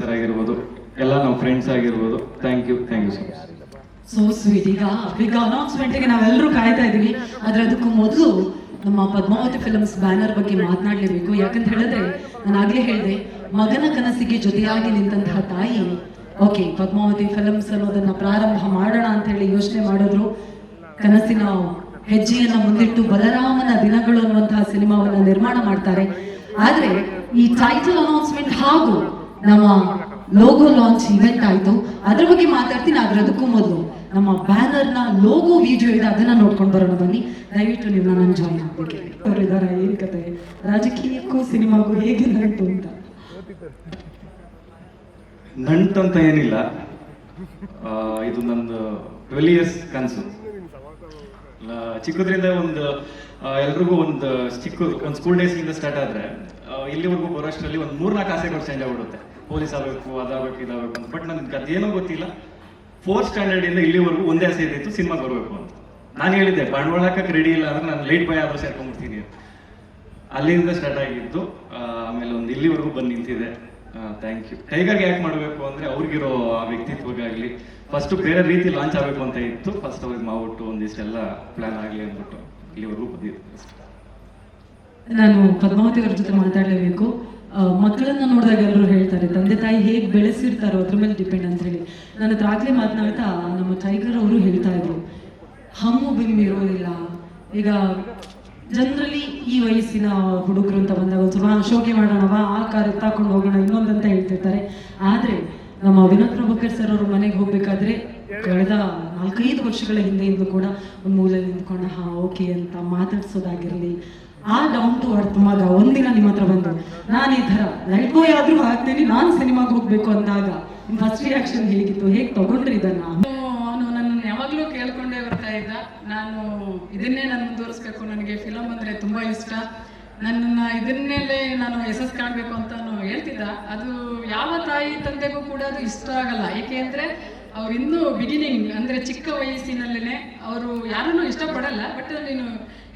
Sir ಆಗಿರ್ಬೋದು, ಎಲ್ಲ ನಮ್ಮ ಫ್ರೆಂಡ್ಸ್ ಆಗಿರ್ಬೋದು. Thank you thank you so much so sweet ಈಗ ಬಿಗ್ ಅನೌನ್ಸ್ಮೆಂಟ್ಗೆ ನಾವೆಲ್ಲರೂ ಕಾಯ್ತಾ ಇದೀವಿ. ಆದ್ರೆ ಅದಕ್ಕೂ ಮೊದಲು ನಮ್ಮ ಪದ್ಮಾವತಿ ಫಿಲ್ಮ್ಸ್ ಬ್ಯಾನರ್ ಬಗ್ಗೆ ಮಾತನಾಡಲೇಬೇಕು. ಯಾಕಂತ ಹೇಳಿದ್ರೆ ನಾನು ಆಗ್ಲೇ ಹೇಳಿದೆ, ಮಗನ ಕನಸಿಗೆ ಜೊತೆಯಾಗಿ ನಿಂತಹ ತಾಯಿ. ಓಕೆ ಪದ್ಮಾವತಿ ಫಿಲ್ಮ್ಸ್ ಅನ್ನೋದನ್ನ ಪ್ರಾರಂಭ ಮಾಡೋಣ ಅಂತ ಹೇಳಿ ಯೋಚನೆ ಮಾಡಿದ್ರು. ಕನಸಿನ ಹೆಜ್ಜೆಯನ್ನ ಮುಂದಿಟ್ಟು ಬಲರಾಮನ ದಿನಗಳು ಅನ್ನುವಂತಹ ಸಿನಿಮಾವನ್ನ ನಿರ್ಮಾಣ ಮಾಡ್ತಾರೆ. ಆದ್ರೆ ಈ ಟೈಟಲ್ ಅನೌನ್ಸ್ಮೆಂಟ್ ಹಾಗೂ ನಮ್ಮ ಲೋಗೋ ಲಾಂಚ್ ಇವೆಂಟ್ ಆಯ್ತು. ಅದ್ರ ಬಗ್ಗೆ ಮಾತಾಡ್ತೀನಿ ಆದ್ರೆ ಅದಕ್ಕೂ ಮೊದಲು ನಮ್ಮ ಬ್ಯಾನರ್ನ ಲೋಗೋ ವಿಡಿಯೋ ಇದೆ ಅದನ್ನ ನೋಡ್ಕೊಂಡು ಬರೋಣ ಬನ್ನಿ. ದಯವಿಟ್ಟು ನೀವು ಜಾಯಿನ್ ಆಗ್ಬೇಕು ಏನ್ ಕತೆ? ರಾಜಕೀಯಕ್ಕೂ ಸಿನಿಮಾಗೂ ಹೇಗೆ ನಂಟು ಅಂತ? ನಂಟಂತ ಏನಿಲ್ಲ. ಆ, ಇದು ನಂದು ಟ್ವೆಲ್ ಇಯರ್ಸ್ ಕನಸು ಚಿಕ್ಕದ್ರಿಂದ ಒಂದು ಎಲ್ರಿಗೂ ಒಂದು ಚಿಕ್ಕ ಒಂದು ಸ್ಕೂಲ್ ಡೇಸ್ ಇಂದ ಸ್ಟಾರ್ಟ್ ಆದ್ರೆ ಇಲ್ಲಿವರೆಗೂ ಬರೋಷ್ಟರಲ್ಲಿ ಒಂದು ಮೂರ್ನಾಲ್ಕು ಆಸೆಗಳು ಚೇಂಜ್ ಆಗ್ಬಿಡುತ್ತೆ. ಪೊಲೀಸ್ ಆಗಬೇಕು, ಅದಾಗಬೇಕು, ಇದಾಗಬೇಕು ಅಂತ. ಬಟ್ ನನಗೆ ಅದೇನೂ ಗೊತ್ತಿಲ್ಲ. ಫೋರ್ತ್ ಸ್ಟ್ಯಾಂಡರ್ಡ್ ಇಂದ ಇಲ್ಲಿವರೆಗೂ ಒಂದೇ ಆಸೆ ಇದ್ದಿತ್ತು ಸಿನಿಮಾ ಬರಬೇಕು ಅಂತ. ನಾನು ಹೇಳಿದ್ದೆ, ಬಂಡವಾಳ ಹಾಕಕ್ಕೆ ರೆಡಿ ಇಲ್ಲ ಅಂದ್ರೆ ನಾನು ಲೇಟ್ ಬಾಯ್ ಆದರೂ ಸೇರ್ಕೊಂಡ್ಬಿಡ್ತೀನಿ. ಅಲ್ಲಿಂದ ಸ್ಟಾರ್ಟ್ ಆಗಿದ್ದು ಆಮೇಲೆ ಒಂದು ಇಲ್ಲಿವರೆಗೂ ಬಂದು ನಿಂತಿದೆ. ಥ್ಯಾಂಕ್ ಯು ಟೈಗರ್ಗೆ ಯಾಕೆ ಮಾಡಬೇಕು ಅಂದರೆ ಅವ್ರಿಗಿರೋ ವ್ಯಕ್ತಿತ್ವಗಾಗಲಿ. ಫಸ್ಟ್ ಬೇರೆ ರೀತಿ ಲಾಂಚ್ ಆಗಬೇಕು ಅಂತ ಇತ್ತು. ಫಸ್ಟ್ ಅವ್ರಿಗೆ ಮಾವುಟ್ಟು ಒಂದಿಷ್ಟೆಲ್ಲ ಪ್ಲ್ಯಾನ್ ಆಗಲಿ ಅಂದ್ಬಿಟ್ಟು ಇಲ್ಲಿವರೆಗೂ ಬಂದಿದ್ದೆ. ಅಷ್ಟೇ ನಾನು ಪದ್ಮಾವತಿ ಅವ್ರ ಜೊತೆ ಮಾತಾಡಲೇಬೇಕು. ಮಕ್ಕಳನ್ನ ನೋಡಿದಾಗ ಎಲ್ಲರೂ ಹೇಳ್ತಾರೆ, ತಂದೆ ತಾಯಿ ಹೇಗೆ ಬೆಳೆಸಿರ್ತಾರೋ ಅದ್ರ ಮೇಲೆ ಡಿಪೆಂಡ್ ಅಂತ ಹೇಳಿ. ನನ್ನ ಹತ್ರ ಮಾತನಾಡ್ತಾ ನಮ್ಮ ಟೈಗರ್ ಅವರು ಹೇಳ್ತಾ ಇದ್ರು, ಹಮ್ಮು ಬಿಮ್ಮು ಇರೋದಿಲ್ಲ. ಈಗ ಜನರಲಿ ಈ ವಯಸ್ಸಿನ ಹುಡುಗರು ಅಂತ ಬಂದಾಗ ಒಂದು ಸ್ವಲ್ಪ ಶೋಕೆ ಮಾಡೋಣವಾ ಆ ಕಾರ್ ಎತ್ತಾಕೊಂಡು ಹೋಗೋಣ, ಇನ್ನೊಂದಂತ ಹೇಳ್ತಿರ್ತಾರೆ. ಆದ್ರೆ ನಮ್ಮ ವಿನೋದ್ ಪ್ರಭಾಕರ್ ಸರ್ ಅವರು ಮನೆಗೆ ಹೋಗ್ಬೇಕಾದ್ರೆ ಕಳೆದ ನಾಲ್ಕೈದು ವರ್ಷಗಳ ಹಿಂದೆಯಿಂದ ಕೂಡ ಒಂದು ಮೂಲೆಯಲ್ಲಿ ನಿಂತ್ಕೊಂಡು, ಹಾ, ಓಕೆ ಅಂತ ಮಾತಾಡ್ಸೋದಾಗಿರ್ಲಿ ಆ ಡೌನ್ ಟು ಅರ್ತ್ ಮಗ, ಒಂದಿನ ನಿಮ್ಮ ಹತ್ರ ಬಂದು, ನಾನು ಈ ತರ ಲೈಟ್ ಬಾಯ್ ಆದ್ರೂ ಹಾಕ್ತೀನಿ, ನಾನು ಸಿನಿಮಾಗೆ ಹೋಗ್ಬೇಕು ಅಂದಾಗ. ಫಸ್ಟ್ ರಿಯಾಕ್ಷನ್ ಹೇಗಿತ್ತು? ಹೇಗೆ ತಗೊಂಡ್ರಿ ಇದನ್ನ? ಅವನು ನನ್ನನ್ನು ಯಾವಾಗಲೂ ಕೇಳ್ಕೊಂಡೇ ಬರ್ತಾ ಇದ್ದ. ನಾನು ಇದನ್ನೇ ನಾನು ಮುಂದುವರಿಸ್ಬೇಕು, ನನಗೆ ಫಿಲಮ್ ಅಂದರೆ ತುಂಬ ಇಷ್ಟ. ನನ್ನನ್ನು ಇದನ್ನೇಲೇ ನಾನು ಯಶಸ್ ಕಾಣಬೇಕು ಅಂತ ಹೇಳ್ತಿದ್ದ. ಅದು ಯಾವ ತಾಯಿ ತಂದೆಗೂ ಕೂಡ ಅದು ಇಷ್ಟ ಆಗಲ್ಲ. ಏಕೆ ಅವ್ರು ಇನ್ನೂ ಬಿಗಿನಿಂಗ್ ಅಂದರೆ ಚಿಕ್ಕ ವಯಸ್ಸಿನಲ್ಲೇ ಅವರು ಯಾರನ್ನೂ ಇಷ್ಟಪಡಲ್ಲ ಬಟ್ ನೀನು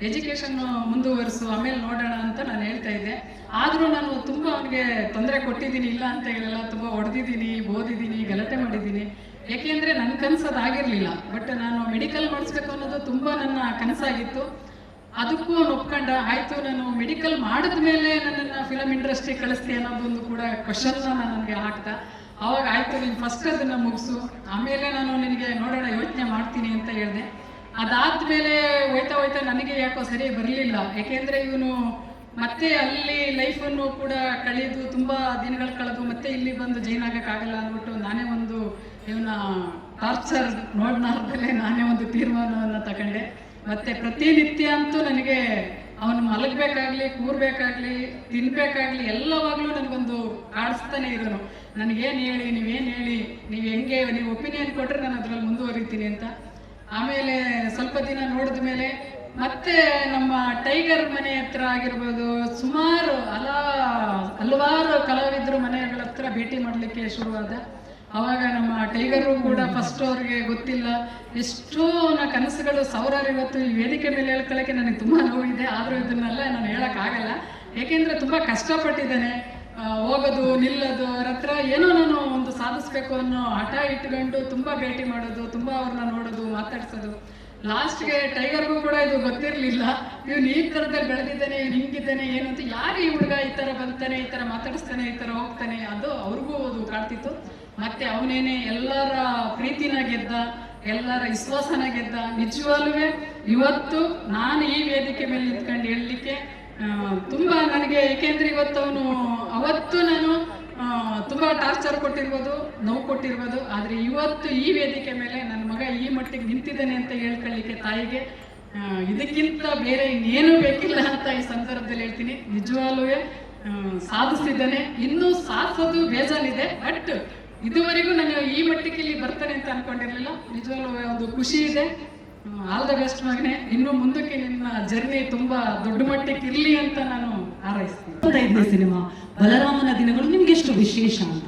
ಎಜುಕೇಷನ್ ಮುಂದುವರಿಸು, ಆಮೇಲೆ ನೋಡೋಣ ಅಂತ ನಾನು ಹೇಳ್ತಾ ಇದ್ದೆ. ಆದರೂ ನಾನು ತುಂಬ ಅವನಿಗೆ ತೊಂದರೆ ಕೊಟ್ಟಿದ್ದೀನಿ, ಇಲ್ಲ ಅಂತ ಹೇಳಲ್ಲ, ತುಂಬ ಹೊಡೆದಿದ್ದೀನಿ ಓದಿದ್ದೀನಿ, ಗಲಾಟೆ ಮಾಡಿದ್ದೀನಿ. ಏಕೆಂದರೆ ನನ್ನ ಕನಸು ಅದಾಗಿರಲಿಲ್ಲ ಬಟ್ ನಾನು ಮೆಡಿಕಲ್ ಮಾಡಿಸ್ಬೇಕು ಅನ್ನೋದು ತುಂಬ ನನ್ನ ಕನಸಾಗಿತ್ತು. ಅದಕ್ಕೂ ಅವ್ನು ಒಪ್ಕೊಂಡ, ಆಯಿತು, ನಾನು ಮೆಡಿಕಲ್ ಮಾಡಿದ ಮೇಲೆ ನನ್ನನ್ನು ಫಿಲಮ್ ಇಂಡಸ್ಟ್ರಿ ಕಳಿಸ್ತೀನಿ ಅನ್ನೋದೊಂದು ಕೂಡ ಕ್ವಶನ್ನ ನನಗೆ ಹಾಕ್ತಾ ಅವಾಗ ಆಯಿತು, ನೀನು ಫಸ್ಟ್ ಅದನ್ನು ಮುಗಿಸು. ಆಮೇಲೆ ನಾನು ನಿನಗೆ ನೋಡೋಣ, ಯೋಚನೆ ಮಾಡ್ತೀನಿ ಅಂತ ಹೇಳಿದೆ. ಅದಾದ್ಮೇಲೆ ಹೋಯ್ತಾ ಹೋಯ್ತಾ ನನಗೆ ಯಾಕೋ ಸರಿ ಬರಲಿಲ್ಲ. ಯಾಕೆಂದ್ರೆ ಇವನು ಮತ್ತೆ ಅಲ್ಲಿ ಲೈಫನ್ನು ಕೂಡ ಕಳೆದು ತುಂಬ ದಿನಗಳು ಕಳೆದು ಮತ್ತೆ ಇಲ್ಲಿ ಬಂದು ಜೈನ್ ಆಗೋಕ್ಕಾಗಲ್ಲ ಅಂದ್ಬಿಟ್ಟು ನಾನೇ ಒಂದು ಇವನ ಟಾರ್ಚರ್ ನೋಡ್ನಾರ್ದಲ್ಲೇ ನಾನೇ ಒಂದು ತೀರ್ಮಾನವನ್ನು ತಗೊಂಡೆ. ಮತ್ತೆ ಪ್ರತಿನಿತ್ಯ ಅಂತೂ ನನಗೆ ಅವನು ಮಲಗಬೇಕಾಗ್ಲಿ ಕೂರ್ಬೇಕಾಗ್ಲಿ ತಿನ್ಬೇಕಾಗ್ಲಿ, ಎಲ್ಲವಾಗ್ಲೂ ನನಗೊಂದು ಕಾಡಿಸ್ತಾನೆ ಇರೋನು. ನನಗೇನು ಹೇಳಿ, ನೀವೇನು ಹೇಳಿ, ನೀವು ಹೆಂಗೆ, ನೀವು ಒಪಿನಿಯನ್ ಕೊಟ್ಟರೆ ನಾನು ಅದರಲ್ಲಿ ಮುಂದುವರಿತೀನಿ ಅಂತ. ಆಮೇಲೆ ಸ್ವಲ್ಪ ದಿನ ನೋಡಿದ ಮೇಲೆ ಮತ್ತೆ ನಮ್ಮ ಟೈಗರ್ ಮನೆ ಹತ್ರ ಆಗಿರ್ಬೋದು, ಸುಮಾರು ಹಲ ಹಲವಾರು ಕಲಾವಿದರು ಮನೆಗಳ ಹತ್ರ ಭೇಟಿ ಮಾಡಲಿಕ್ಕೆ ಶುರುವಾದ. ಅವಾಗ ನಮ್ಮ ಟೈಗರು ಕೂಡ ಫಸ್ಟ್ ಅವ್ರಿಗೆ ಗೊತ್ತಿಲ್ಲ. ಎಷ್ಟೋ ನನ್ನ ಕನಸುಗಳು ಸಾವಿರಾರು ಇವತ್ತು ಈ ವೇದಿಕೆ ಮೇಲೆ ಹೇಳ್ಕೊಳ್ಳೋಕ್ಕೆ ನನಗೆ ತುಂಬ ನೋವಿದೆ. ಆದರೂ ಇದನ್ನೆಲ್ಲ ನಾನು ಹೇಳೋಕ್ಕಾಗಲ್ಲ. ಏಕೆಂದರೆ ತುಂಬ ಕಷ್ಟಪಟ್ಟಿದ್ದೇನೆ. ಹೋಗೋದು ನಿಲ್ಲೋದು ಅವ್ರ ಹತ್ರ ಏನೋ ನಾನು ಒಂದು ಸಾಧಿಸ್ಬೇಕು ಅನ್ನೋ ಹಠ ಇಟ್ಕೊಂಡು ತುಂಬ ಭೇಟಿ ಮಾಡೋದು ತುಂಬ ಅವ್ರನ್ನ ನೋಡೋದು ಮಾತಾಡ್ಸೋದು. ಲಾಸ್ಟ್ಗೆ ಟೈಗರ್ಗೂ ಕೂಡ ಇದು ಗೊತ್ತಿರಲಿಲ್ಲ. ಇವ್ನು ಈ ಥರದಲ್ಲಿ ಬೆಳೆದಿದ್ದಾನೆ ಇವ್ನು ಹಿಂಗಿದ್ದಾನೆ ಏನು ಅಂತ ಯಾರು ಈ ಹುಡುಗ ಈ ಥರ ಬರ್ತಾನೆ ಈ ಥರ ಮಾತಾಡಿಸ್ತಾನೆ ಈ ಥರ ಹೋಗ್ತಾನೆ ಅದು ಅವ್ರಿಗೂ ಅದು ಕಾಡ್ತಿತ್ತು ಮತ್ತೆ ಅವನೇನೆ ಎಲ್ಲರ ಪ್ರೀತಿನ ಗೆದ್ದ, ಎಲ್ಲರ ವಿಶ್ವಾಸನ ಗೆದ್ದ. ನಿಜವಾಗ್ಲೂ ಇವತ್ತು ನಾನು ಈ ವೇದಿಕೆ ಮೇಲೆ ನಿಂತ್ಕೊಂಡು ಹೇಳಲಿಕ್ಕೆ ತುಂಬಾ ನನಗೆ, ಏಕೆಂದ್ರೆ ಇವತ್ತು ಅವನು, ಅವತ್ತು ನಾನು ತುಂಬಾ ಟಾರ್ಚರ್ ಕೊಟ್ಟಿರ್ಬೋದು, ನೋವು ಕೊಟ್ಟಿರ್ಬೋದು, ಆದ್ರೆ ಇವತ್ತು ಈ ವೇದಿಕೆ ಮೇಲೆ ನನ್ನ ಮಗ ಈ ಮಟ್ಟಿಗೆ ನಿಂತಿದ್ದಾನೆ ಅಂತ ಹೇಳ್ಕೊಳ್ಳಿಕ್ಕೆ ತಾಯಿಗೆ ಇದಕ್ಕಿಂತ ಬೇರೆ ಇನ್ನೇನು ಬೇಕಿಲ್ಲ ಅಂತ ಈ ಸಂದರ್ಭದಲ್ಲಿ ಹೇಳ್ತೀನಿ. ನಿಜವಾಗ್ಲೂ ಸಾಧಿಸ್ತಿದ್ದಾನೆ. ಇನ್ನೂ ಸಾಧಿಸೋದು ಬೇಜಾನಿದೆ ಬಟ್ ಇದುವರೆಗೂ ನಾನು ಈ ಮಟ್ಟಕ್ಕೆ ಇಲ್ಲಿ ಬರ್ತಾನೆ ಅಂತ ಅನ್ಕೊಂಡಿರಲಿಲ್ಲ. ನಿಜವಾಗ್ಲೂ ಒಂದು ಖುಷಿ ಇದೆ. ಆಲ್ ದ ಬೆಸ್ಟ್ ಮಗನೆ. ಇನ್ನು ಮುಂದಕ್ಕೆ ನಿನ್ನ ಜರ್ನಿ ತುಂಬಾ ದೊಡ್ಡ ಮಟ್ಟಕ್ಕೆ ಇರಲಿ ಅಂತ ನಾನು ಹಾರೈಸ್ತೀನಿ. ಸಿನಿಮಾ. ಬಲರಾಮನ ದಿನಗಳು ನಿಮ್ಗೆ ಎಷ್ಟು ವಿಶೇಷ ಅಂತ?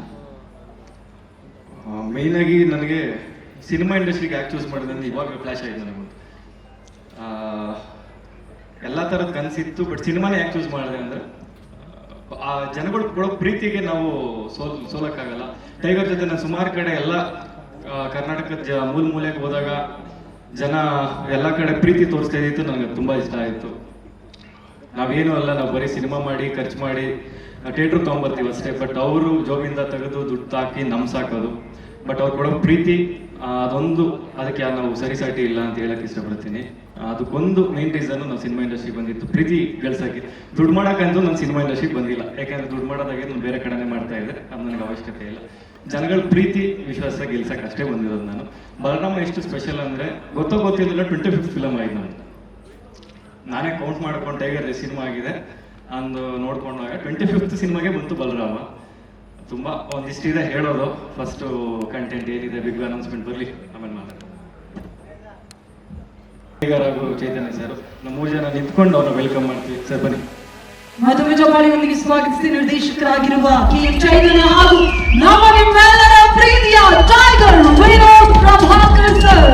ಮೈನ್ ಆಗಿ ನನಗೆ ಸಿನಿಮಾ ಇಂಡಸ್ಟ್ರಿಗೆ ಯಾಕೆ ಚೂಸ್ ಮಾಡಿದೆ ಅಂದ್ರೆ ಇವಾಗ ಫ್ಲಾಶ್ ಆಗಿದೆ ನನಗೆ ಎಲ್ಲ ಥರದ ಕನಸಿತ್ತು ಬಟ್ ಸಿನಿಮಾನೇ ಯಾಕೆ ಚೂಸ್ ಮಾಡಿದೆ ಅಂದ್ರೆ ಆ ಜನಗಳು ಕೊಡೋ ಪ್ರೀತಿಗೆ ನಾವು ಸೋಲ್ ಸೋಲಕ್ಕಾಗಲ್ಲ. ಟೈಗರ್ ಜೊತೆ ನಾನು ಸುಮಾರು ಕಡೆ ಎಲ್ಲ ಕರ್ನಾಟಕದ ಜ ಮೂಲ ಮೂಲೆಗೆ ಹೋದಾಗ ಜನ ಎಲ್ಲ ಕಡೆ ಪ್ರೀತಿ ತೋರಿಸ್ತಾ ಇದ್ದಿತ್ತು, ನನಗೆ ತುಂಬಾ ಇಷ್ಟ ಆಯಿತು. ನಾವೇನು ಅಲ್ಲ, ನಾವು ಬರೀ ಸಿನಿಮಾ ಮಾಡಿ, ಖರ್ಚು ಮಾಡಿ ಥಿಯೇಟ್ರ್ ತೊಗೊಂಬರ್ತೀವಿ ಅಷ್ಟೇ. ಬಟ್ ಅವರು ಜೋಬಿಂದ ತೆಗೆದು ದುಡ್ಡು ಹಾಕಿ ನಮ್ ಸಾಕೋದು ಬಟ್ ಅವ್ರು ಕೊಡೋ ಪ್ರೀತಿ ಅದೊಂದು, ಅದಕ್ಕೆ ನಾವು ಸರಿಸಾಟಿ ಇಲ್ಲ ಅಂತ ಹೇಳಕ್ ಇಷ್ಟಪಡ್ತೀನಿ. ಅದಕ್ಕೊಂದು ಮೇನ್ ರೀಸನ್ ನಾವು ಸಿನಿಮಾ ಇಂಡಸ್ಟ್ರಿ ಬಂದಿತ್ತು. ಪ್ರೀತಿ ಗಳಿಸಕ್ಕೆ ದುಡ್ಡು ಮಾಡಕ್ಕಂತೂ ನಾನು ಸಿನಿಮಾ ಇಂಡಸ್ಟ್ರಿ ಬಂದಿಲ್ಲ. ಯಾಕಂದ್ರೆ ದುಡ್ಡು ಮಾಡೋದಾಗೆ ನಾನು ಬೇರೆ ಕಡೆನೇ ಮಾಡ್ತಾ ಇದ್ದೆ ಅದು ನನಗೆ ಅವಶ್ಯಕತೆ ಇಲ್ಲ. ಜನಗಳ ಪ್ರೀತಿ, ವಿಶ್ವಾಸ ಗೆಲ್ಸಕ್ಕೆ ಅಷ್ಟೇ ಬಂದಿರೋದು ನಾನು. ಬಲರಾಮ ಎಷ್ಟು ಸ್ಪೆಷಲ್ ಅಂದ್ರೆ, ಗೊತ್ತೋ ಗೊತ್ತಿಲ್ಲ ಟ್ವೆಂಟಿ ಫಿಫ್ತ್ ಫಿಲಮ್ ಆಯ್ತು ನಾನು ನಾನೇ ಕೌಂಟ್ ಮಾಡ್ಕೊಂಡು ಟೈಗರ್ ಸಿನಿಮಾ ಆಗಿದೆ. ಅಂದು ನೋಡ್ಕೊಂಡಾಗ ಟ್ವೆಂಟಿ ಫಿಫ್ತ್ ಸಿನಿಮಾಗೆ ಬಂತು ಬಲರಾಮ. ತುಂಬಾ ಒಂದಿಷ್ಟಿದೆ ಹೇಳೋದು. ಫಸ್ಟ್ ಕಂಟೆಂಟ್ ಏನಿದೆ ಬಿಗ್ ಅನೌನ್ಸ್ಮೆಂಟ್ ಬರಲಿ. ಆಮೇಲೆ ಟೈಗರ್ ಹಾಗೂ ಚೈತನ್ಯ ಸರ್ ನಮ್ಮ ಮೂರು ಜನ ನಿಂತ್ಕೊಂಡು ಅವ್ರನ್ನ ವೆಲ್ಕಮ್ ಮಾಡ್ತೀವಿ. ಸರ್ ಬನ್ನಿ. ಮಧುವೆ ಜೋಪಾಳಿಯೊಂದಿಗೆ ಸ್ವಾಗತಿಸಿ ನಿರ್ದೇಶಕರಾಗಿರುವ ಕೆ. ಚೈತನ್ಯ ಹಾಗೂ ನಮ್ಮ ನಿಮ್ಮೆಲ್ಲರ ಪ್ರೀತಿಯ ಟೈಗರ್ ವಿನೋದ್ ಪ್ರಭಾಕರ್ ಸರ್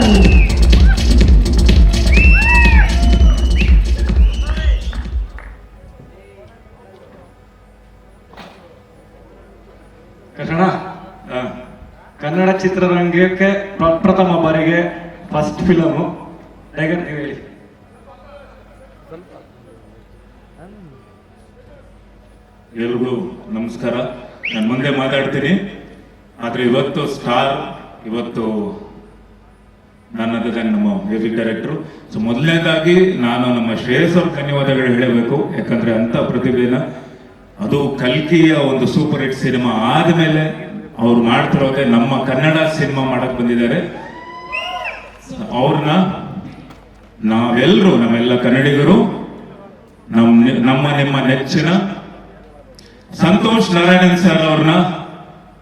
ಚಿತ್ರರಂಗಕ್ಕೆ ಪ್ರಪ್ರಥಮ ಬಾರಿಗೆ ಫಸ್ಟ್ ಫಿಲಮು ನೀವು ಹೇಳಿ. ಎಲ್ರಿಗೂ ನಮಸ್ಕಾರ. ನಾನು ಮುಂದೆ ಮಾತಾಡ್ತೀನಿ. ಆದ್ರೆ ಇವತ್ತು ಸ್ಟಾರ್ ಇವತ್ತು ನನ್ನದೇ ನಮ್ಮ ಮ್ಯೂಸಿಕ್ ಡೈರೆಕ್ಟ್ರು ಸೊ ಮೊದಲನೇದಾಗಿ ನಾನು ನಮ್ಮ ಶ್ರೇಯಸ್ ಅವ್ರ ಧನ್ಯವಾದಗಳು ಹೇಳಬೇಕು. ಯಾಕಂದ್ರೆ ಅಂತ ಪ್ರತಿಭೆನ. ಅದು ಕಲ್ಕಿಯ ಒಂದು ಸೂಪರ್ ಹಿಟ್ ಸಿನಿಮಾ ಆದ್ಮೇಲೆ ಅವ್ರು ಮಾಡ್ತಿರೋದೇ ನಮ್ಮ ಕನ್ನಡ ಸಿನಿಮಾ ಮಾಡಕ್ ಬಂದಿದ್ದಾರೆ. ಅವ್ರನ್ನ ನಾವೆಲ್ಲರೂ ನಮ್ಮೆಲ್ಲ ಕನ್ನಡಿಗರು ನಮ್ ನಮ್ಮ ನಿಮ್ಮ ನೆಚ್ಚಿನ ಸಂತೋಷ್ ನಾರಾಯಣನ್ ಸರ್ ಅವ್ರನ್ನ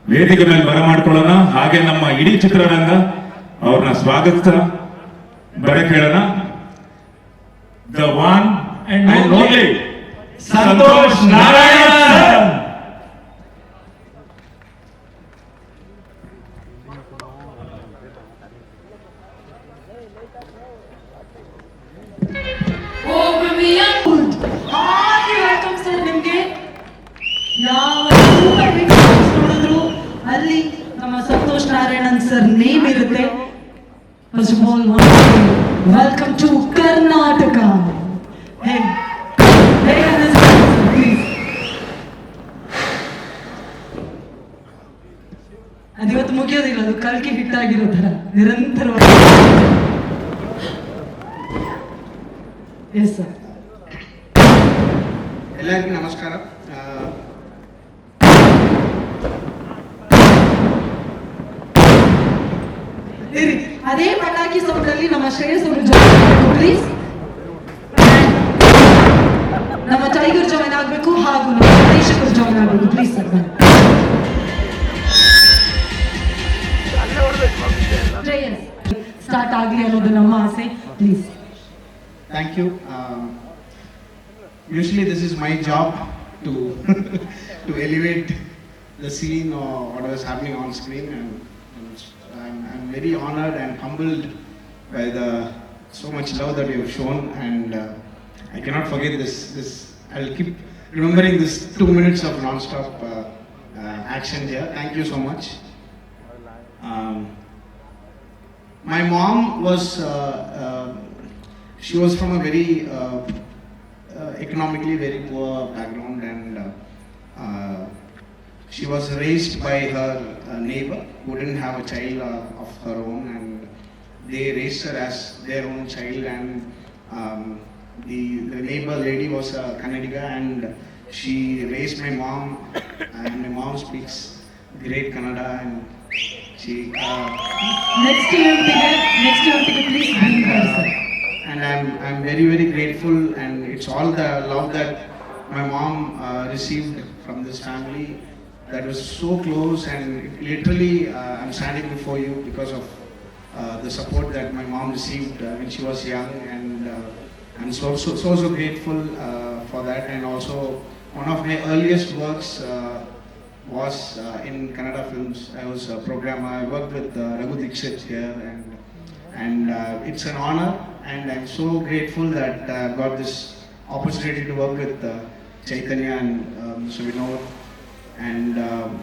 ವೇದಿಕೆ ಮೇಲೆ ಬರಮಾಡ್ಕೊಳ್ಳೋಣ ಹಾಗೆ ನಮ್ಮ ಇಡೀ ಚಿತ್ರರಂಗ ಅವ್ರನ್ನ ಸ್ವಾಗತ ಬರ ಕೇಳೋಣ. The one and only Santhosh Narayana sir ಹಾಗೆ ವೆಲ್ಕಮ್ ಸರ್ ನಿಮ್ಗೆ ಯಾವ super hit songs ನೋಡಿದ್ರು ಅಲ್ಲಿ ನಮ್ಮ ಸಂತೋಷ್ ನಾರಾಯಣನ್ ಸರ್ ನೇಮ್ ಇರುತ್ತೆ first of all welcome to Karnataka please ಅದಿವತ್ತು ಮುಗಿಯೋದಿಲ್ಲ ಅದು ಕಲ್ಕಿ ಹಿಟ್ ಆಗಿರೋ ತರ ನಿರಂತರವಾಗಿ ಎಸ್ ಸರ್ ಎಲ್ಲರಿಗೂ ನಮಸ್ಕಾರ ಆ, ಇರಿ ಅದೇ ಪಟಾಕಿ ಸೌಂಡಲ್ಲಿ ನಮ್ಮ ಶ್ರೇಯಸ್ ಅವರು ಪ್ಲೀಸ್ ನಮ್ಮ ಟೈಗರ್ ಜಾಯ್ನ್ ಆಗಬೇಕು ಹಾಗೂ ನಮ್ಮ ನಿರ್ದೇಶಕರು ಜಾಯ್ನ್ ಆಗ್ಬೇಕು. ಪ್ಲೀಸ್ ಸರ್ ಶ್ರೇಯಸ್ ಸ್ಟಾರ್ಟ್ ಆಗಲಿ ಅನ್ನೋದು ನಮ್ಮ ಆಸೆ. Please thank you usually this is my job to to elevate the scene scene or what on happening and I'm, very honored and humbled by the so much love that you have shown, and uh, I cannot forget this. This I'll keep remembering this two minutes of non-stop uh, uh, action here. Thank you so much. Um, my mom was uh, uh, she was from a very uh, uh, economically very poor background and she was raised by her uh, neighbor who didn't have a child uh, of her own and they raised her as their own child and um, the, the neighbor lady was a Kannadiga and she raised my mom and my mom speaks great Kannada and she... Uh, next year, next please. And, uh, and I'm, I'm very, very grateful and it's all the love that my mom uh, received from this family that was so close and literally uh, I'm standing before you because of uh, the support that my mom received uh, when she was young and uh, I'm so so so, so grateful uh, for that and also one of my earliest works uh, was uh, in Kannada films. I was a programmer. I worked with uh, Raghu Dixit here and and uh, it's an honor and i'm so grateful that uh, i've got this opportunity to work with uh, Chaitanya and uh, Mr. Vinod. And um,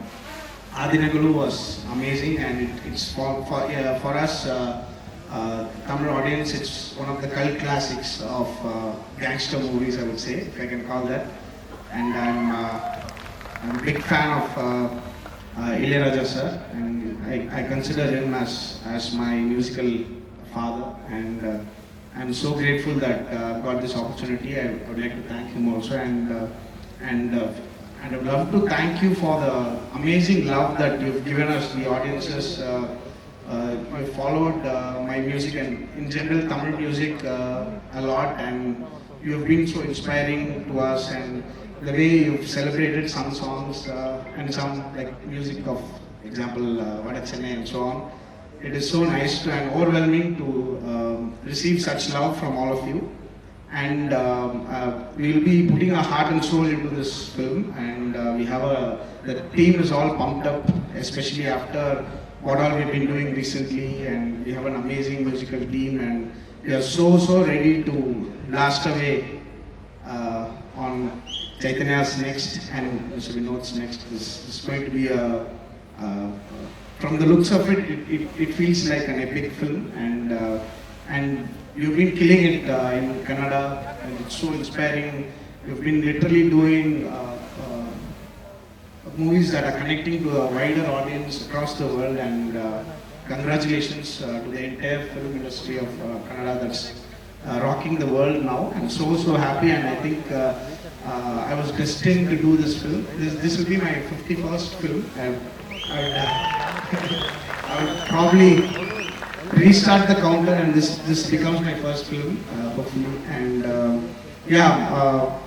Adinagalu was amazing, and it, it's for for, uh, for us. Uh, uh, Tamil audience, it's one of the cult classics of uh, gangster movies, I would say, if I can call that. And I'm, uh, I'm a big fan of uh, uh, Ilayaraja sir, and I, I consider him as, as my musical father. And uh, I'm so grateful that uh, I've got this opportunity. I would like to thank him also, and uh, and uh, and I'd love to thank you for the amazing love that you've given us, the audiences. Uh, uh, followed uh, my music and in general Tamil music uh, a lot, and you have been so inspiring to us. And the way you've celebrated some songs uh, and some like music of example uh, and so on. It is so nice and overwhelming to um, receive such love from all of you. And um, uh, we'll be putting our heart and soul into this film, and uh, we have a the team is all pumped up, especially after what all we've been doing recently, and we have an amazing musical team, and we are so so ready to blast away uh, on Chaitanya's next and Mr. Vinod's next. This, is going to be a, uh, from the looks of it, it, it, it feels like an epic film, and uh, and you've been killing it uh, in Canada, and it's so inspiring. You've been literally doing. Uh, uh, movies that are connecting to a wider audience across the world and uh, congratulations uh, to the entire film industry of uh, Kannada that's uh, rocking the world now. I'm so so happy and I think uh, uh, I was destined to do this film. This, this will be my 51st film. I, I, uh, I would probably restart the counter and this, this becomes my first film uh, hopefully and um, yeah uh,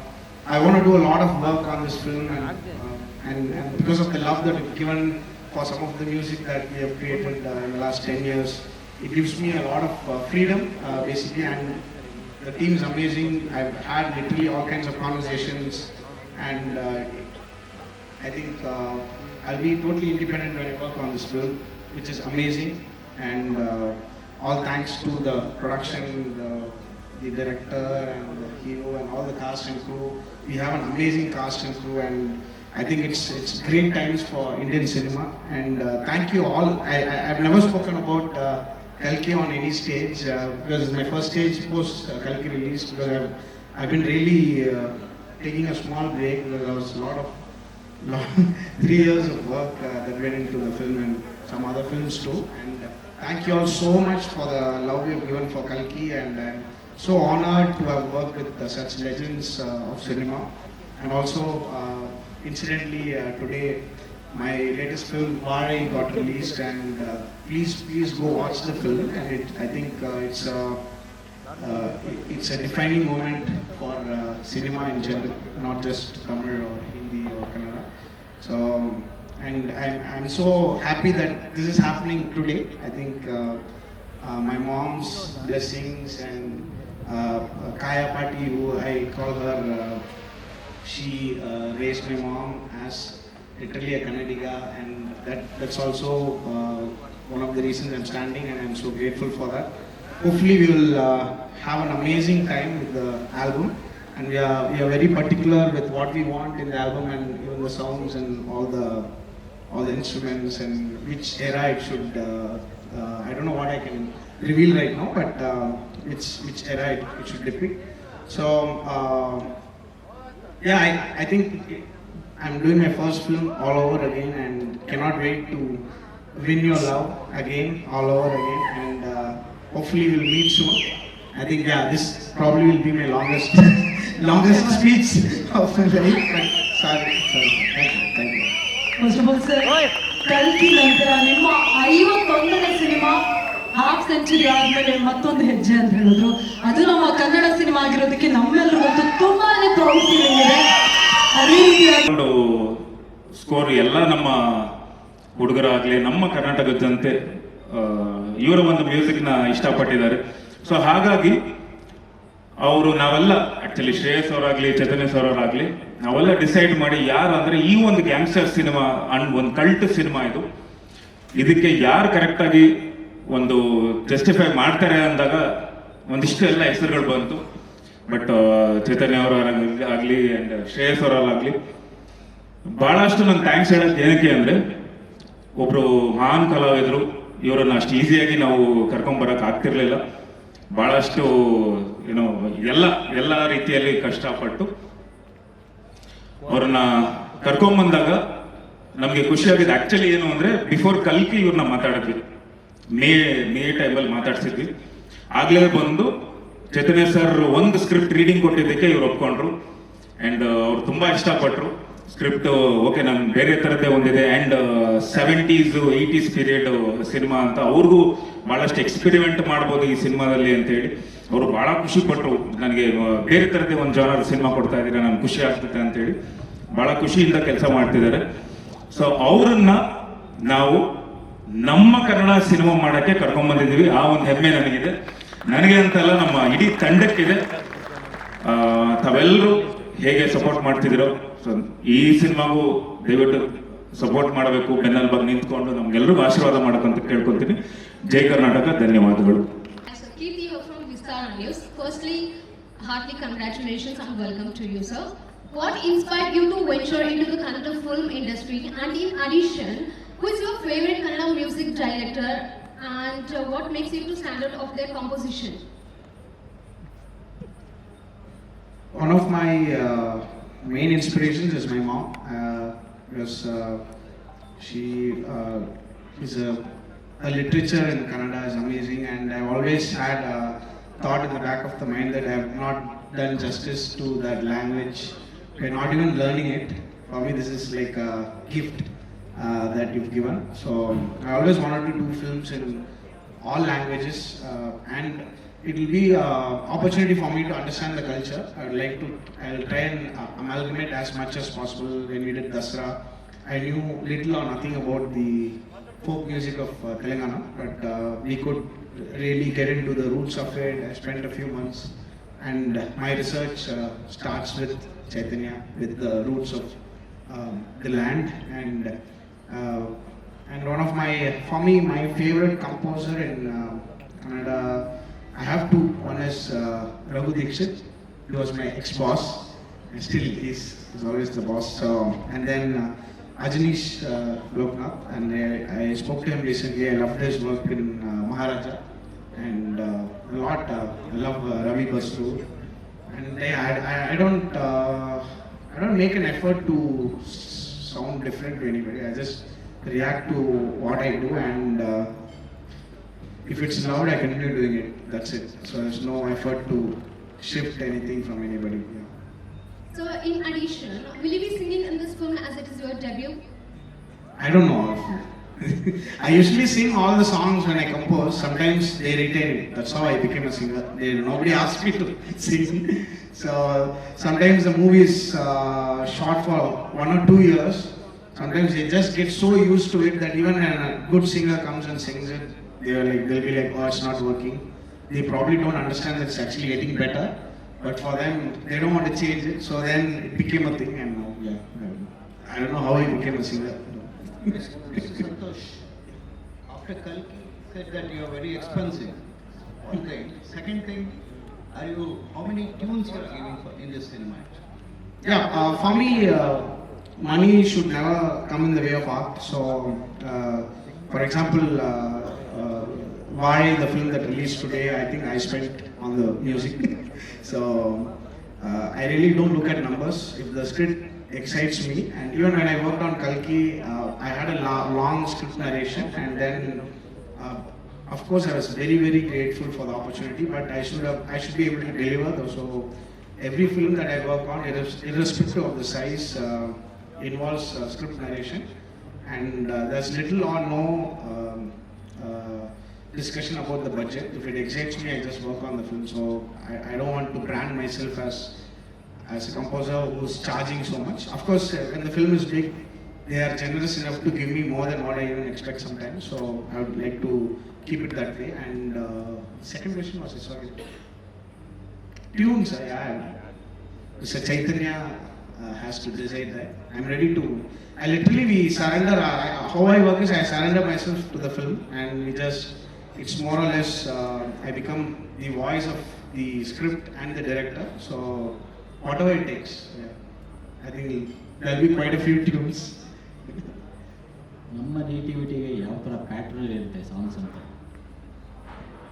I want to do a lot of work on this film and, uh, and, and because of the love that you've given for some of the music that we have created uh, in the last 10 years, it gives me a lot of uh, freedom uh, basically and the team is amazing. I've had literally all kinds of conversations and uh, I think uh, I'll be totally independent when I work on this film, which is amazing. And uh, all thanks to the production, the, the director, and the hero, and all the cast and crew. We have an amazing cast and crew, and I think it's it's great times for Indian cinema. And uh, thank you all. I, I, I've never spoken about uh, Kalki on any stage uh, because it's my first stage post uh, Kalki release because I've, I've been really uh, taking a small break because there was a lot of long, three years of work uh, that went into the film and some other films too. And thank you all so much for the love you've given for Kalki and I'm so honored to have worked with uh, such legends uh, of cinema. And also, uh, incidentally, uh, today my latest film Varai got released and uh, please, please go watch the film. And it, I think uh, it's a uh, it's a defining moment for uh, cinema in general, not just Tamil or Hindi or Kannada. So, and I'm, I'm so happy that this is happening today. I think uh, uh, my mom's blessings and uh, Kaya Pati, who I call her, uh, she uh, raised my mom as literally a Kannadiga, and that, that's also uh, one of the reasons I'm standing, and I'm so grateful for that. Hopefully, we will uh, have an amazing time with the album, and we are we are very particular with what we want in the album, and even the songs and all the all the instruments and which era it should. Uh, uh, I don't know what I can reveal right now, but uh, which which era it, it should depict. So. Uh, yeah, I, I think I'm doing my first film all over again and cannot wait to win your love again, all over again, and uh, hopefully we'll meet soon. I think yeah, this probably will be my longest longest speech of my life. But sorry, sorry. First of all sir ಕಲ್ಕಿ ನಂತರ ನಿಮ್ಮ ಐವತ್ತೊಂದನೇ cinema half century ಆದ್ಮೇಲೆ ಮತ್ತೊಂದು ಹೆಜ್ಜೆ ಅಂತ ಹೇಳಿದ್ರು. ಅದು ನಮ್ಮ ಕನ್ನಡ ಸಿನಿಮಾ ಆಗಿರೋದಕ್ಕೆ ನಮ್ಮೆಲ್ಲರಿಗಂತೂ ತುಂಬಾನೇ ಪ್ರೌಡ್ ಫೀಲಿಂಗ್ ಇದೆ ಅದೇ ಸ್ಕೋರ್ ಎಲ್ಲ ನಮ್ಮ ಹುಡುಗರಾಗಲಿ ನಮ್ಮ ಕರ್ನಾಟಕದ ಜನತೆ ಇವರ ಒಂದು ಮ್ಯೂಸಿಕ್ನ ಇಷ್ಟಪಟ್ಟಿದ್ದಾರೆ. ಸೊ ಹಾಗಾಗಿ ಅವರು ನಾವೆಲ್ಲ ಆಕ್ಚುಲಿ ಶ್ರೇಯಸ್ ಅವರಾಗ್ಲಿ, ಚೈತನ್ಯ ಸರ್ ಅವರಾಗ್ಲಿ, ನಾವೆಲ್ಲ ಡಿಸೈಡ್ ಮಾಡಿ ಯಾರು ಅಂದ್ರೆ ಈ ಒಂದು ಗ್ಯಾಂಗ್ಸ್ಟರ್ ಸಿನಿಮಾ ಅಂಡ್ ಒಂದು ಕಲ್ಟ್ ಸಿನಿಮಾ ಇದು. ಇದಕ್ಕೆ ಯಾರು ಕರೆಕ್ಟ್ ಆಗಿ ಒಂದು ಜಸ್ಟಿಫೈ ಮಾಡ್ತಾರೆ ಅಂದಾಗ ಒಂದಿಷ್ಟು ಎಲ್ಲ ಹೆಸರುಗಳು ಬಂತು. ಬಟ್ ಚೈತನ್ಯ ಅವರ ಆಗಲಿ ಅಂಡ್ ಶ್ರೇಯಸ್ ಅವರಲ್ಲಾಗಲಿ ಬಹಳಷ್ಟು ನಾನು ಥ್ಯಾಂಕ್ಸ್ ಹೇಳೋದು ಏನಕ್ಕೆ ಅಂದ್ರೆ, ಒಬ್ರು ಮಹಾನ್ ಕಲಾವಿದರು, ಇವರನ್ನ ಅಷ್ಟು ಈಸಿಯಾಗಿ ನಾವು ಕರ್ಕೊಂಡ್ ಬರಕ್ ಆಗ್ತಿರ್ಲಿಲ್ಲ. ಬಹಳಷ್ಟು ಏನೋ ಎಲ್ಲ ಎಲ್ಲ ರೀತಿಯಲ್ಲಿ ಕಷ್ಟಪಟ್ಟು ಅವ್ರನ್ನ ಕರ್ಕೊಂಬಂದಾಗ ನಮಗೆ ಖುಷಿ ಆಗಿದೆ. ಆಕ್ಚುಲಿ ಏನು ಅಂದ್ರೆ ಬಿಫೋರ್ ಕಲ್ಕಿ ಇವ್ರನ್ನ ಮಾತಾಡಿದ್ವಿ. ಮೇ ಮೇ ಟೈಮಲ್ಲಿ ಮಾತಾಡ್ಸಿದ್ವಿ. ಆಗ್ಲೇ ಬಂದು ಚೈತನ್ಯ ಸರ್ ಒಂದು ಸ್ಕ್ರಿಪ್ಟ್ ರೀಡಿಂಗ್ ಕೊಟ್ಟಿದ್ದಕ್ಕೆ ಇವ್ರು ಒಪ್ಕೊಂಡ್ರು. ಅಂಡ್ ಅವ್ರು ತುಂಬಾ ಇಷ್ಟಪಟ್ರು. ಸ್ಕ್ರಿಪ್ಟ್ ಓಕೆ ನಾನು ಬೇರೆ ತರದ್ದೇ ಒಂದಿದೆ. And seventies eighties period cinema ಅಂತ ಅವ್ರಿಗೂ ಭಾಳಷ್ಟು ಎಕ್ಸ್ಪೆರಿಮೆಂಟ್ ಮಾಡ್ಬೋದು ಈ ಸಿನಿಮಾದಲ್ಲಿ ಅಂತ ಹೇಳಿ ಅವರು ಬಹಳ ಖುಷಿ ಪಟ್ಟರು ನನಗೆ ಬೇರೆ ತರದೇ ಒಂದು ಜಾನರ್ ಸಿನಿಮಾ ಕೊಡ್ತಾ ಇದ್ದೀರಾ ನನ್ಗೆ ಖುಷಿ ಆಗ್ತದೆ ಅಂತ ಹೇಳಿ ಬಹಳ ಖುಷಿಯಿಂದ ಕೆಲಸ ಮಾಡ್ತಿದ್ದಾರೆ. ಸೊ ಅವರನ್ನ ನಾವು ನಮ್ಮ ಕನ್ನಡ ಸಿನಿಮಾ ಮಾಡಕ್ಕೆ ಕರ್ಕೊಂಡ್ ಬಂದಿದ್ದೀವಿ ಆ ಒಂದು ಹೆಮ್ಮೆ ನನಗಿದೆ. ನನಗೆ ಅಂತಲ್ಲ, ನಮ್ಮ ಇಡೀ ತಂಡಕ್ಕಿದೆ. ತಾವೆಲ್ಲರೂ ಹೇಗೆ ಸಪೋರ್ಟ್ ಮಾಡ್ತಿದ್ದೀರೋ ಸೊ ಈ ಸಿನಿಮಾಗೂ ದಯವಿಟ್ಟು ಸಪೋರ್ಟ್ ಮಾಡಬೇಕು. ಬೆನ್ನೆಲುಬಾಗಿ ನಿಂತ್ಕೊಂಡು ನಮ್ಗೆಲ್ಲರಿಗೂ ಆಶೀರ್ವಾದ ಮಾಡಕ್ಕಂತ ಕೇಳ್ಕೊತೀನಿ. ಜೈ ಕರ್ನಾಟಕ, ಧನ್ಯವಾದಗಳು. News. Firstly, heartily congratulations and welcome to you, sir. What inspired you to venture into the Kannada film industry? And in addition, who is your favorite Kannada music director? And uh, what makes you to stand out of their composition? One of my uh, main inspirations is my mom uh, because uh, she uh, is a, a literature in Kannada is amazing, and I've always had a thought in the back of the mind that I have not done justice to that language. We're not even learning it. For me, this is like a gift uh, that you've given. So I always wanted to do films in all languages uh, and it will be an opportunity for me to understand the culture. I would like to, I'll try and uh, amalgamate as much as possible. When we did Dasra, I knew little or nothing about the folk music of uh, Telangana, but uh, we could really get into the roots of it. I spent a few months and my research uh, starts with Chaitanya, with the roots of um, the land. And uh, and one of my for me my favorite composer in uh, Kannada I have two. One is uh, Raghu Dixit he was my ex-boss. And still is is always the boss. So and then uh, Ajanish uh, Loknath. And I, I spoke to him recently. I loved his work in uh, Maharaja and uh, a lot uh, love uh, Ravi Basru and I, I, I don't uh, I don't make an effort to sound different to anybody. I just react to what I do, and uh, if it's loud, I continue doing it. That's it. So there's no effort to shift anything from anybody. Yeah. So, in addition, will you be singing in this film as it is your debut? I don't know. I usually sing all the songs when I compose. Sometimes they retain it. That's how I became a singer. They, nobody asked me to sing. So sometimes the movie is uh, shot for one or two years. Sometimes they just get so used to it that even when a good singer comes and sings it, they're like they'll be like, oh, it's not working. They probably don't understand that it's actually getting better. But for them, they don't want to change it. So then it became a thing, and yeah, I don't know how I became a singer. Mr. Santosh, after Kalki said that you are very expensive, one thing. Second thing, are you, how many tunes you are giving for, in this cinema? Yeah, uh, for me, uh, money should never come in the way of art. So, uh, for example, uh, uh, why the film that released today, I think I spent on the music. so, uh, I really don't look at numbers. If the script excites me, and even when I worked on Kalki, uh, I had a long script narration, and then, uh, of course, I was very, very grateful for the opportunity. But I should have, I should be able to deliver. Though, so, every film that I work on, irres- irrespective of the size, uh, involves uh, script narration, and uh, there's little or no um, uh, discussion about the budget. If it excites me, I just work on the film. So I, I don't want to brand myself as as a composer who's charging so much. Of course, uh, when the film is big, they are generous enough to give me more than what I even expect sometimes. So I would like to keep it that way. And uh, second question was sorry. Tunes, yeah. Mr. Chaitanya uh, has to decide that. I'm ready to. I literally we surrender. How I work is I surrender myself to the film, and we just. It's more or less. Uh, I become the voice of the script and the director. So whatever it takes, yeah. I think there'll be quite a few tunes. ನಮ್ಮ ನೇಟಿವಿಟಿಗೆ ಯಾವ ಥರ pattern ಇರುತ್ತೆ songs ಅಂತ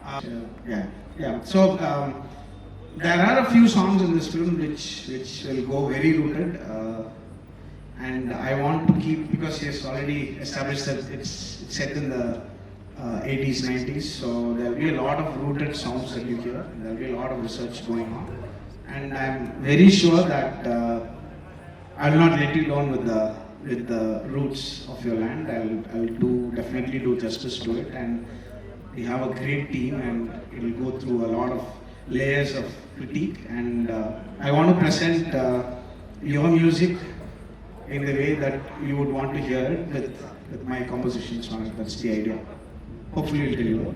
Uh, yeah, yeah. So um, there are a few songs in this film which which will go very rooted, uh, and I want to keep because he has already established that it's, it's set in the uh, 80s, 90s. So there will be a lot of rooted songs that you hear. There will be a lot of research going on, and I'm very sure that uh, I will not let you down with the with the roots of your land. I'll I'll do definitely do justice to it and we have a great team and it will go through a lot of layers of critique and uh, I want to present uh, your music in the way that you would want to hear it with, with my compositions on it. That's the idea. Hopefully it will deliver.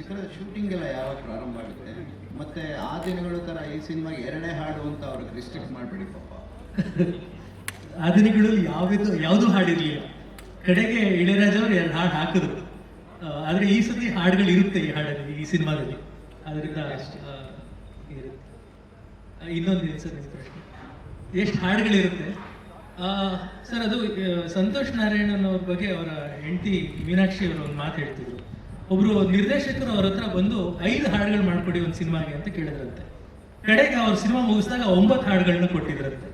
ಚಿತ್ರದ shooting ಎಲ್ಲ ಯಾವಾಗ ಪ್ರಾರಂಭ ಆಗುತ್ತೆ? ಮತ್ತೆ ಆ ದಿನಗಳ ತರ ಈ ಸಿನಿಮಾಗೆ ಎರಡೇ ಹಾಡು ಅಂತ ಅವ್ರಿಗೆ ರಿಸ್ಟ್ರಿಕ್ಟ್ ಮಾಡ್ಬೇಡಿ ಪಾಪ. ಆ ದಿನಗಳಲ್ಲಿ ಯಾವ್ದು, ಯಾವುದೂ ಹಾಡಿರಲಿಲ್ಲ. ಕಡೆಗೆ ಇಳೆರಾಜ್ ಅವರು ಎರಡು ಹಾಡು ಹಾಕಿದ್ರು. ಆದ್ರೆ ಈ ಸತಿ ಹಾಡುಗಳು ಇರುತ್ತೆ ಈ ಹಾಡಲ್ಲಿ, ಈ ಸಿನಿಮಾದಲ್ಲಿ. ಅದರಿಂದ ಇನ್ನೊಂದು ಸರ್ ಪ್ರಶ್ನೆ. ಎಷ್ಟು ಹಾಡುಗಳಿರುತ್ತೆ? ಸರ್, ಅದು ಸಂತೋಷ್ ನಾರಾಯಣನ್ ಅವ್ರ ಬಗ್ಗೆ ಅವರ ಹೆಂಡತಿ ಮೀನಾಕ್ಷಿ ಅವರು ಒಂದು ಮಾತು ಹೇಳ್ತಿದ್ರು. ಒಬ್ರು ನಿರ್ದೇಶಕರು ಅವ್ರ ಹತ್ರ ಬಂದು ಐದು ಹಾಡುಗಳು ಮಾಡ್ಕೊಡಿ ಒಂದು ಸಿನಿಮಾಗೆ ಅಂತ ಕೇಳಿದ್ರಂತೆ. ಕಡೆಗೆ ಅವ್ರ ಸಿನಿಮಾ ಮುಗಿಸಿದಾಗ ಒಂಬತ್ತು ಹಾಡುಗಳನ್ನ ಕೊಟ್ಟಿದ್ರಂತೆ.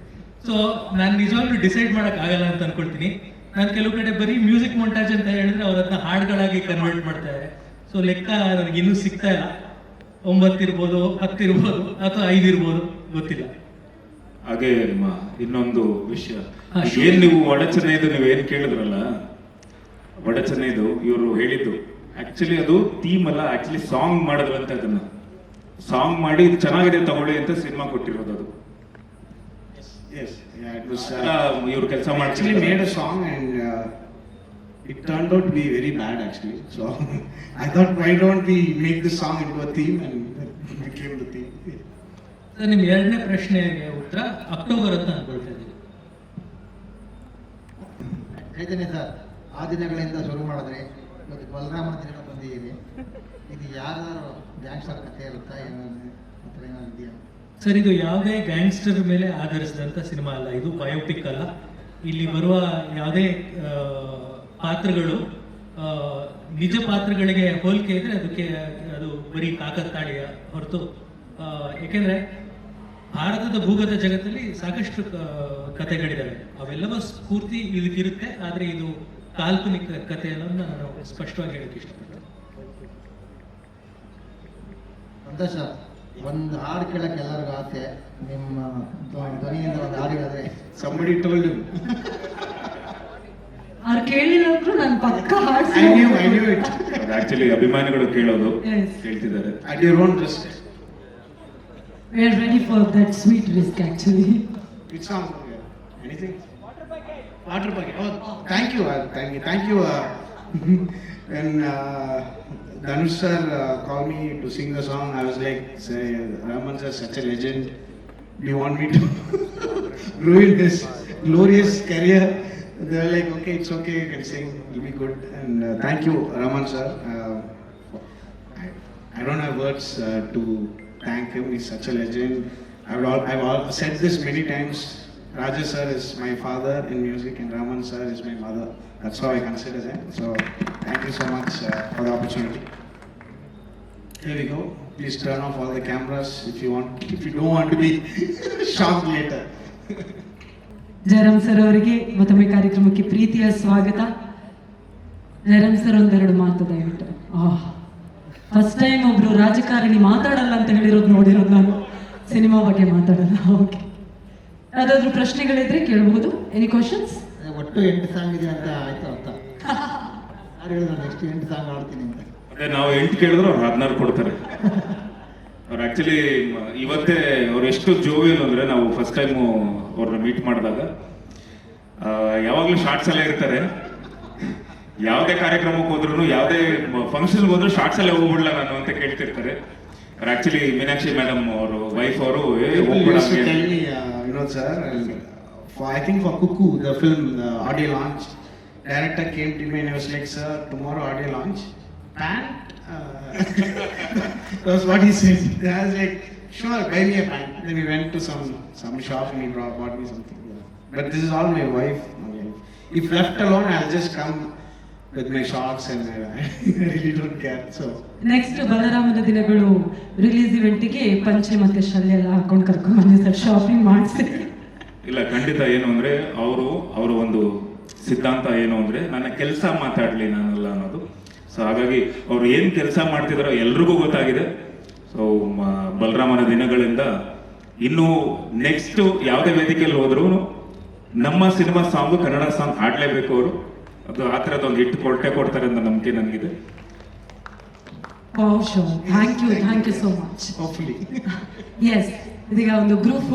ಸೊ ನಾನು ನಿಜವಾಗ್ಲೂ ಡಿಸೈಡ್ ಮಾಡಕ್ ಆಗಲ್ಲ ಅಂತ ಅನ್ಕೊಳ್ತೀನಿ. ನಾನು ಕೆಲವು ಕಡೆ ಬರೀ ಮ್ಯೂಸಿಕ್ ಮೊಂಟಾಜ್ ಅಂತ ಹೇಳಿದ್ರೆ ಅವ್ರ ಹತ್ರ ಹಾಡುಗಳಾಗಿ ಕನ್ವರ್ಟ್ ಮಾಡ್ತಾರೆ ಸೊ ಲೆಕ್ಕ ನನಗೆ ಇನ್ನೂ ಸಿಗ್ತಾ ಇಲ್ಲ. ಒಂಬತ್ತು ಹತ್ತಿರ್ಬೋದು ಅಥವಾ ಐದು ಇರ್ಬೋದು ಗೊತ್ತಿಲ್ಲ. ಹಾಗೆ ನಿಮ್ಮ ಇನ್ನೊಂದು ವಿಷಯ. ಏನ್ ನೀವು ಒಡಚನೆದು ಏನ್ ಕೇಳಿದ್ರಲ್ಲ? ಒಡಚನೆದು ಇವರು ಹೇಳಿದ್ದು. ಆಕ್ಚುಲಿ ಅದು ಥೀಮ್ ಅಲ್ಲ. एक्चुअली ಸಾಂಗ್ ಮಾಡಿದ್ರು ಅಂತ ಅದನ್ನ ಸಾಂಗ್ ಮಾಡಿ ಇದು ಚೆನ್ನಾಗಿದೆ ತಗೊಳ್ಳಿ ಅಂತ ಸಿನಿಮಾ ಕೊಟ್ಟಿರೋದು ಅದು. Yes yes add sir your ಕೆಲ್ಸ made song and it turn out be very bad actually so I thought why don't we make the song it uh and came at team then ಎರಡನೇ ಪ್ರಶ್ನೆ ಏನು ಉತ್ತರ. October ಅಂತ ಅನ್ಕೊಂಡಿದ್ದೀನಿ ಕೈತನೇ sir ಆ ದಿನಗಳಿಂದ ಶುರು ಮಾಡಿದ್ರೆ ಬಲರಾಮನ ದಿನ ಬಂದಿದ್ದೀರಿ ಇದು ಯಾರು ಗ್ಯಾಂಗ್ಸ್ಟರ್ ಕಥೆ ಇರುತ್ತಾ ಏನಾದ್ರು ಸರ್, ಇದು ಯಾವುದೇ ಗ್ಯಾಂಗ್ಸ್ಟರ್ ಮೇಲೆ ಆಧರಿಸಿದಂಥ ಸಿನಿಮಾ ಅಲ್ಲ, ಇದು ಬಯೋಪಿಕ್ ಅಲ್ಲ. ಇಲ್ಲಿ ಬರುವ ಯಾವುದೇ ಪಾತ್ರಗಳು ನಿಜ ಪಾತ್ರಗಳಿಗೆ ಹೋಲಿಕೆ ಇದ್ರೆ ಅದಕ್ಕೆ ಅದು ಬರೀ ಕಾಕತಾಳೀಯ ಹೊರತು ಏಕೆಂದರೆ ಭಾರತದ ಭೂಗತ ಜಗತ್ತಲ್ಲಿ ಸಾಕಷ್ಟು ಕಥೆಗಳಿದ್ದಾವೆ ಅವೆಲ್ಲವೂ ಸ್ಫೂರ್ತಿ ಇದಕ್ಕಿರುತ್ತೆ ಆದರೆ ಇದು ಕಾಲ್ಪನಿಕ ಕಥೆ ಅನ್ನೋದನ್ನ ನಾನು ಸ್ಪಷ್ಟವಾಗಿ ಹೇಳಕ್ಕೆ ಇಷ್ಟಪಡ್ತೇನೆ ಸಂತೋಷ ಒಂದು ಹಾಡು ಕೇಳಕ್ಕೆ ಎಲ್ಲರಿಗೂ ಆಸೆ ನಿಮ್ಮ ಧ್ವ- ಧ್ವನಿಯಿಂದ ಒಂದು ಹಾಡು ಹೇಳಿದ್ರೆ ಸಂಬಡಿ told him. ಅವ್ರು ಕೇಳಿರೋದ್ರು ನಾನು ಪಕ್ಕ I knew, I knew it. Actually ಅಭಿಮಾನಿಗಳು ಕೇಳೋದು ಹೇಳ್ತಿದ್ದಾರೆ ಕೇಳ್ತಿದ್ದಾರೆ your own risk we are ready for that that sweet risk actually. Which song? Oh, thank you. Uh, thank you. Thank you. Uh, when uh, Dhanush sir uh, called me to sing the song, I was like, say, Raman sir, such a legend. Do you want me to ruin his glorious career? They were like, okay, it's okay, you can sing, it'll be good. And uh, thank you, Raman sir. Uh, I, I don't have words uh, to thank him. He's such a legend. I've, all, I've all said this many times. Raja sir is my father in music, and Raman sir is my mother. That's how I consider them. So thank you so much uh, for the opportunity. Here we go. Please turn off all the cameras if you want. If you don't want to be shocked later. Jayaram sir ಅವರಿಗೆ ಮತ್ತೊಮ್ಮೆ ಕಾರ್ಯಕ್ರಮಕ್ಕೆ ಪ್ರೀತಿಯ ಸ್ವಾಗತ Jayaram sir ಒಂದೆರಡು ಮಾತು ದಯವಿಟ್ಟು first time ಒಬ್ರು ರಾಜಕಾರಣಿ ಮಾತಾಡಲ್ಲ ಅಂತ ಹೇಳಿರೋದು ನೋಡಿರೋದು ನಾನು ಸಿನಿಮಾ ಬಗ್ಗೆ ಮಾತಾಡಲ್ಲ ಓಕೆ ಯಾವ್ದಾದ್ರು ಪ್ರಶ್ನೆಗಳಿದ್ರೆ ಕೇಳಬಹುದು ಎನಿ ಕ್ವಶನ್ಸ್ ಒಟ್ಟು ಎಂಟು ಸಾಂಗ್ ಇದೆ ಅಂತ ಆಯ್ತು ಅಂತ. ಯಾರು ಹೇಳಿದ್ರು ನೆಕ್ಸ್ಟ್ ಎಂಟು ಸಾಂಗ್ ಆಡ್ತೀನಿ ಅಂತ. ಅದೇ ನಾವು ಎಂಟು ಕೇಳಿದ್ರು ಅವ್ರು ಹದಿನಾರು ಕೊಡ್ತಾರೆ. ಅವ್ರು ಆಕ್ಚುಲಿ ಇವತ್ತೇ ಅವ್ರು ಎಷ್ಟು ಜೋವಿಯಲ್ ಅಂದ್ರೆ ನಾವು ಫಸ್ಟ್ ಟೈಮು ಅವ್ರನ್ನ ಮೀಟ್ ಮಾಡಿದಾಗ ಆ, ಯಾವಾಗ್ಲೂ ಶಾರ್ಟ್ಸ್ ಎಲ್ಲ ಇರ್ತಾರೆ. ಯಾವುದೇ ಕಾರ್ಯಕ್ರಮಕ್ಕೆ ಹೋದ್ರು ಯಾವುದೇ ಫಂಕ್ಷನ್ಗೆ ಹೋದ್ರು ಶಾರ್ಟ್ಸ್ ಅಲ್ಲೇ ಹೋಗ್ಬಿಡ್ಲ ನಾನು ಅಂತ ಕೇಳ್ತಿರ್ತಾರೆ. And actually, Meenakshi madam or wife or People used to tell me, uh, know, sir, uh, for, I think for Cuckoo, the film, the audio launch, director came to me and he was like, sir, tomorrow audio launch, pant? Uh, what he said. I was like, sure, buy me a pant. Then we went to some, some shop and he brought, bought me something. But this is all my wife. My wife. If left alone, I'll just come with my shorts and uh, I really don't care. So. Next ಬಲರಾಮನ ದಿನಗಳು release ಇವೆಂಟಿಗೆ ಪಂಚೆ ಮತ್ತೆ ಶಲ್ಯ ಎಲ್ಲ ಹಾಕೊಂಡು ಕರ್ಕೊಂಡು ಬನ್ನಿ sir shopping ಮಾಡಿಸಿ. ಇಲ್ಲ ಖಂಡಿತ ಏನು ಅಂದ್ರೆ ಅವರು ಅವರ ಒಂದು ಸಿದ್ಧಾಂತ ಏನು ಅಂದ್ರೆ ನನ್ನ ಕೆಲಸ ಮಾತಾಡಲಿ ನಾನಲ್ಲ ಅನ್ನೋದು. ಸೊ ಹಾಗಾಗಿ ಅವ್ರು ಏನ್ ಕೆಲಸ ಮಾಡ್ತಿದಾರೋ ಎಲ್ರಿಗೂ ಗೊತ್ತಾಗಿದೆ. ಸೊ ಬಲರಾಮನ ದಿನಗಳಿಂದ ಇನ್ನು ನೆಕ್ಸ್ಟ್ ಯಾವುದೇ ವೇದಿಕೆಯಲ್ಲಿ ಹೋದ್ರು ನಮ್ಮ ಸಿನಿಮಾ ಸಾಂಗು ಕನ್ನಡ ಸಾಂಗ್ ಹಾಡ್ಲೇಬೇಕು ಅವರು. ಅದು ಆ ಥರದ ಒಂದು ಹಿಟ್ಟು ಕೊಟ್ಟೆ ಕೊಡ್ತಾರೆ ಅಂತ ನಂಬಿಕೆ ನನಗಿದೆ. Thank you thank you so much. Yes ಇದೀಗ ಒಂದು ಗ್ರೂಪ್